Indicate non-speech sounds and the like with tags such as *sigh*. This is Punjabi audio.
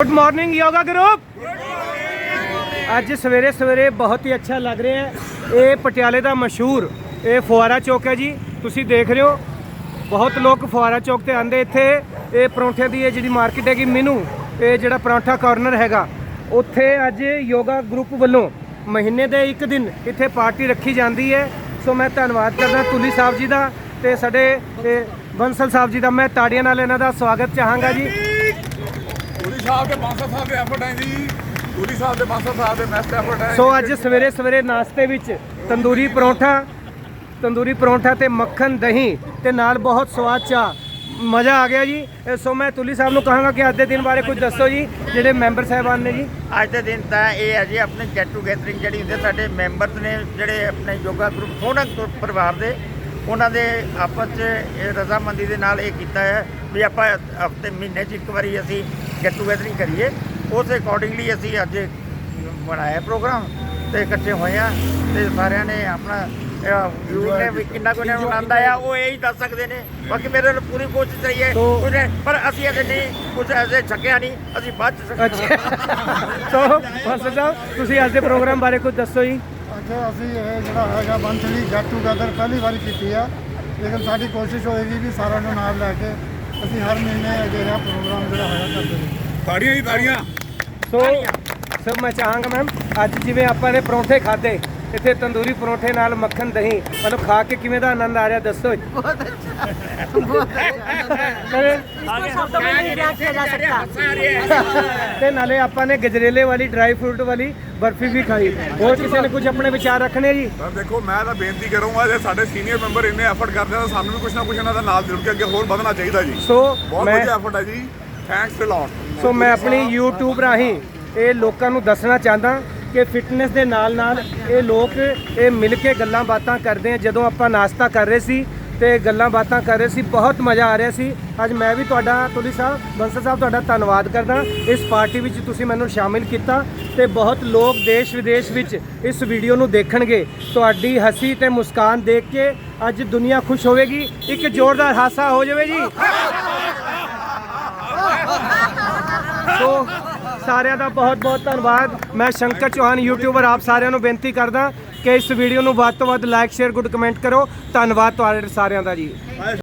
ਗੁੱਡ ਮਾਰਨਿੰਗ ਯੋਗਾ ਗਰੁੱਪ ਅੱਜ ਸਵੇਰੇ ਸਵੇਰੇ ਬਹੁਤ ਹੀ ਅੱਛਾ ਲੱਗ ਰਿਹਾ ਹੈ। ਇਹ ਪਟਿਆਲੇ ਦਾ ਮਸ਼ਹੂਰ ਇਹ ਫੁਆਰਾ ਚੌਕ ਹੈ ਜੀ। ਤੁਸੀਂ ਦੇਖ ਰਹੇ ਹੋ, ਬਹੁਤ ਲੋਕ ਫੁਆਰਾ ਚੌਕ ਤੇ ਆਂਦੇ ਇੱਥੇ। ਇਹ ਪਰੌਂਠਿਆਂ ਦੀ ਇਹ ਜਿਹੜੀ ਮਾਰਕੀਟ ਹੈਗੀ ਮੀਨੂ, ਇਹ ਜਿਹੜਾ ਪਰੌਂਠਾ ਕਾਰਨਰ ਹੈਗਾ। ਉੱਥੇ ਅੱਜ ਯੋਗਾ ਗਰੁੱਪ ਵੱਲੋਂ ਮਹੀਨੇ ਦੇ ਇੱਕ ਦਿਨ ਇੱਥੇ ਪਾਰਟੀ ਰੱਖੀ ਜਾਂਦੀ ਹੈ। ਸੋ ਮੈਂ ਧੰਨਵਾਦ ਕਰਦਾ ਤੁਲੀ ਸਾਹਿਬ ਜੀ ਦਾ ਤੇ ਸਾਡੇ ਬੰਸਲ ਸਾਹਿਬ ਜੀ ਦਾ। ਮੈਂ ਤਾੜੀਆਂ ਨਾਲ ਇਹਨਾਂ ਦਾ ਸਵਾਗਤ ਚਾਹਾਂਗਾ ਜੀ। ਸਾਹਿਬ ਦੇ ਬਾਂਸਾ ਸਾਹਿਬ ਦੇ ਐਫਰਟ ਹੈ ਜੀ। ਪੂਰੀ ਸਾਹਿਬ ਦੇ ਬਾਂਸਾ ਸਾਹਿਬ ਦੇ ਮੈਸਟ ਐਫਰਟ ਹੈ। ਸੋ ਅੱਜ ਸਵੇਰੇ ਸਵੇਰੇ ਨਾਸ਼ਤੇ ਵਿੱਚ ਤੰਦੂਰੀ ਪਰੌਂਠਾ ਤੰਦੂਰੀ ਪਰੌਂਠਾ ਤੇ ਮੱਖਣ ਦਹੀਂ ਤੇ ਨਾਲ ਬਹੁਤ ਸਵਾਦ ਚਾਹ। ਮਜ਼ਾ ਆ ਗਿਆ ਜੀ। ਸੋ ਮੈਂ ਤੁਲੀ ਸਾਹਿਬ ਨੂੰ ਕਹਾਂਗਾ ਕਿ ਅੱਜ ਦੇ ਦਿਨ ਬਾਰੇ ਕੁਝ ਦੱਸੋ ਜੀ ਜਿਹੜੇ ਮੈਂਬਰ ਸਾਹਿਬਾਨ ਨੇ ਜੀ। ਅੱਜ ਦੇ ਦਿਨ ਤਾਂ ਇਹ ਹੈ ਜੀ ਆਪਣੇ ਗੈਟ ਟੂਗੇਦਰਿੰਗ ਜਿਹੜੀ ਹੁੰਦੀ ਹੈ, ਸਾਡੇ ਮੈਂਬਰਸ ਨੇ ਜਿਹੜੇ ਆਪਣੇ ਯੋਗਾ ਗਰੁੱਪ ਗਰੁੱਪ ਪਰਿਵਾਰ ਦੇ ਉਹਨਾਂ ਦੇ ਆਪਸ 'ਚ ਇਹ ਰਜ਼ਾਮੰਦੀ ਦੇ ਨਾਲ ਇਹ ਕੀਤਾ ਹੈ ਵੀ ਆਪਾਂ ਹਫ਼ਤੇ ਮਹੀਨੇ 'ਚ ਇੱਕ ਵਾਰੀ ਅਸੀਂ ਗੈਟ ਟੂਗੇਦਰਿੰਗ ਕਰੀਏ। ਉਸ ਅਕੋਰਡਿੰਗਲੀ ਅਸੀਂ ਅੱਜ ਬਣਾਇਆ ਪ੍ਰੋਗਰਾਮ ਤੇ ਇਕੱਠੇ ਹੋਏ ਆ ਤੇ ਸਾਰਿਆਂ ਨੇ ਆਪਣਾ ਨੇ ਵੀ ਕਿੰਨਾ ਕੁ ਨੂੰ ਆਨੰਦ ਆਇਆ ਉਹ ਇਹ ਹੀ ਦੱਸ ਸਕਦੇ ਨੇ। ਬਾਕੀ ਮੇਰੇ ਵੱਲ ਪੂਰੀ ਕੋਸ਼ਿਸ਼ ਰਹੀ ਹੈ। ਕੁਝ ਪਰ ਅਸੀਂ ਅਜੇ ਨਹੀਂ ਕੁਝ ਐਸੇ ਛਕਿਆ ਨਹੀਂ ਅਸੀਂ ਬਾਅਦ ਚ ਸੋ *laughs* ਬੰਸਲ ਸਾਹਿਬ ਤੁਸੀਂ ਅੱਜ ਦੇ ਪ੍ਰੋਗਰਾਮ ਬਾਰੇ ਕੁਝ ਦੱਸੋ ਜੀ। ਅੱਜ ਅਸੀਂ ਇਹ ਜਿਹੜਾ ਹੈਗਾ ਮੰਥਲੀ ਗੈਟ ਟੂਗੇਦਰ ਪਹਿਲੀ ਵਾਰੀ ਕੀਤੀ ਆ। ਲੇਕਿਨ ਸਾਡੀ ਕੋਸ਼ਿਸ਼ ਹੋਏਗੀ ਵੀ ਸਾਰਿਆਂ ਨੂੰ ਨਾਲ ਲੈ ਕੇ ਅਸੀਂ ਹਰ ਮਹੀਨੇ ਅਜਿਹਾ ਪ੍ਰੋਗਰਾਮ ਜਿਹੜਾ ਹੋਇਆ ਕਰਦੇ ਹਾਂ ਤਾੜੀਆਂ ਹੀ ਤਾੜੀਆਂ। ਸੋ ਸਰ ਮੈਂ ਚਾਹਾਂਗਾ ਮੈਮ ਅੱਜ ਜਿਵੇਂ ਆਪਾਂ ਨੇ ਪਰੌਂਠੇ ਖਾਦੇ ਇੱਥੇ ਤੰਦੂਰੀ ਪਰੌਂਠੇ ਨਾਲ ਮੱਖਣ ਦਹੀਂ ਮਤਲਬ ਖਾ ਕੇ ਕਿਵੇਂ ਦਾ ਆਨੰਦ ਆ ਰਿਹਾ ਦੱਸੋ। ਜੀ ਬਹੁਤ शब्दों में नहीं बयान किया जा सकता ਤੇ ਨਾਲੇ ਆਪਾਂ ਨੇ ਗਜਰੇਲੇ ਵਾਲੀ ਡਰਾਈ ਫਰੂਟ ਵਾਲੀ ਬਰਫੀ ਵੀ ਖਾਈ ਹੋਰ ਕਿਸੇ ਨੇ ਕੁਝ ਆਪਣੇ ਵਿਚਾਰ ਰੱਖਣੇ ਜੀ ਤਾਂ ਦੇਖੋ ਮੈਂ ਤਾਂ ਬੇਨਤੀ ਕਰੂੰਗਾ ਜੇ ਸਾਡੇ ਸੀਨੀਅਰ ਮੈਂਬਰ ਇੰਨੇ ਐਫਰਟ ਕਰਦੇ ਆ ਤਾਂ ਸਾਨੂੰ ਵੀ ਕੁਝ ਨਾ ਕੁਝ ਇਹਨਾਂ ਦਾ ਨਾਲ ਜੁੜ ਕੇ ਅੱਗੇ ਹੋਰ ਵਧਣਾ ਚਾਹੀਦਾ ਜੀ ਸੋ ਬਹੁਤ ਮੈਂ ਵਧੀਆ ਐਫਰਟ ਹੈ ਜੀ ਥੈਂਕਸ ਅ ਲੋਟ ਸੋ ਮੈਂ ਆਪਣੀ YouTube ਰਾਹੀਂ ਇਹ ਲੋਕਾਂ ਨੂੰ ਦੱਸਣਾ ਚਾਹੁੰਦਾ ਕਿ ਫਿਟਨੈਸ ਦੇ ਨਾਲ ਨਾਲ ਇਹ ਲੋਕ ਇਹ ਮਿਲ ਕੇ ਗੱਲਾਂ ਬਾਤਾਂ ਕਰਦੇ ਆ ਜਦੋਂ ਆਪਾਂ ਨਾਸ਼ਤਾ ਕਰ ਰਹੇ ਸੀ ਤੇ ਗੱਲਾਂ ਬਾਤਾਂ ਕਰ ਰਹੇ ਸੀ ਬਹੁਤ ਮਜ਼ਾ ਆ ਰਿਹਾ ਸੀ ਅੱਜ ਮੈਂ ਵੀ ਤੁਹਾਡਾ ਤੁਲੀ ਸਾਹਿਬ ਬੰਸਲ ਸਾਹਿਬ ਤੁਹਾਡਾ ਧੰਨਵਾਦ ਕਰਦਾ ਇਸ ਪਾਰਟੀ ਵਿੱਚ ਤੁਸੀਂ ਮੈਨੂੰ ਸ਼ਾਮਿਲ ਕੀਤਾ ਤੇ ਬਹੁਤ ਲੋਕ ਦੇਸ਼ ਵਿਦੇਸ਼ ਵਿੱਚ ਇਸ ਵੀਡੀਓ ਨੂੰ ਦੇਖਣਗੇ ਤੁਹਾਡੀ ਹਸੀ ਤੇ ਮੁਸਕਾਨ ਦੇਖ ਕੇ ਅੱਜ ਦੁਨੀਆ ਖੁਸ਼ ਹੋਵੇਗੀ ਇੱਕ ਜ਼ੋਰਦਾਰ ਹਾਸਾ ਹੋ ਜਾਵੇ ਜੀ ਸੋ ਸਾਰਿਆਂ ਦਾ ਬਹੁਤ ਬਹੁਤ ਧੰਨਵਾਦ। ਮੈਂ ਸ਼ੰਕਰ ਚੌਹਾਨ ਯੂਟਿਊਬਰ ਆਪ ਸਾਰਿਆਂ ਨੂੰ ਬੇਨਤੀ ਕਰਦਾ ਕਿ ਇਸ ਵੀਡੀਓ ਨੂੰ ਵੱਧ ਤੋਂ ਵੱਧ ਲਾਈਕ ਸ਼ੇਅਰ ਗੁੱਡ ਕਮੈਂਟ ਕਰੋ। ਧੰਨਵਾਦ ਤੁਹਾਡੇ ਸਾਰਿਆਂ ਦਾ ਜੀ।